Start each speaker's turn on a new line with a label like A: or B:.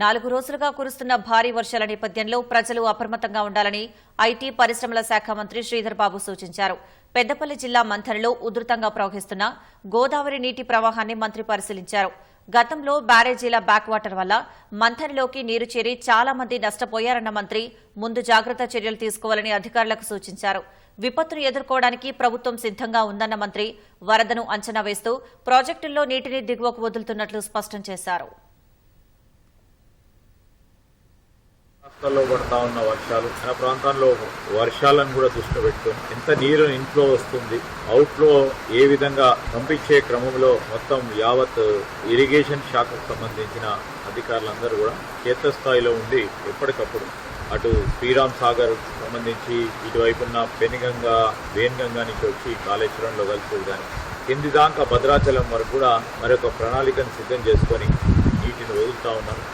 A: నాలుగు రోజులుగా కురుస్తున్న భారీ వర్షాల నేపథ్యంలో ప్రజలు అప్రమత్తంగా ఉండాలని ఐటీ పరిశ్రమల శాఖ మంత్రి శ్రీధర్ బాబు సూచించారు. పెద్దపల్లి జిల్లా మంథనిలో ఉధృతంగా ప్రవహిస్తున్న గోదావరి నీటి ప్రవాహాన్ని మంత్రి పరిశీలించారు. గతంలో బ్యారేజీల బ్యాక్ వాటర్ వల్ల మంథనిలోకి నీరు చేరి చాలా మంది నష్టపోయారన్న మంత్రి ముందు జాగ్రత్త చర్యలు తీసుకోవాలని అధికారులకు సూచించారు. విపత్తును ఎదుర్కోవడానికి ప్రభుత్వం సిద్ధంగా ఉందన్న మంత్రి వరదను అంచనా వేస్తూ ప్రాజెక్టుల్లో నీటిని దిగువకు వదులుతున్నట్లు స్పష్టం చేశారు.
B: ప్రాంతాల్లో పడతా ఉన్న వర్షాలు మన ప్రాంతాల్లో వర్షాలను కూడా దృష్టి పెట్టుకొని ఎంత నీరు ఇంట్లో వస్తుంది అవుట్లో ఏ విధంగా పంపించే క్రమంలో మొత్తం యావత్ ఇరిగేషన్ శాఖకు సంబంధించిన అధికారులందరూ కూడా క్షేత్రస్థాయిలో ఉండి ఎప్పటికప్పుడు అటు శ్రీరామ్ సాగర్ సంబంధించి ఇటువైపున్న పెనుగంగా వేన్గంగా నుంచి వచ్చి కాళేశ్వరంలో కలిసేది కానీ కింది దాకా భద్రాచలం వరకు కూడా మరొక ప్రణాళికను సిద్ధం చేసుకొని నీటిని వదులుతా ఉన్నారు.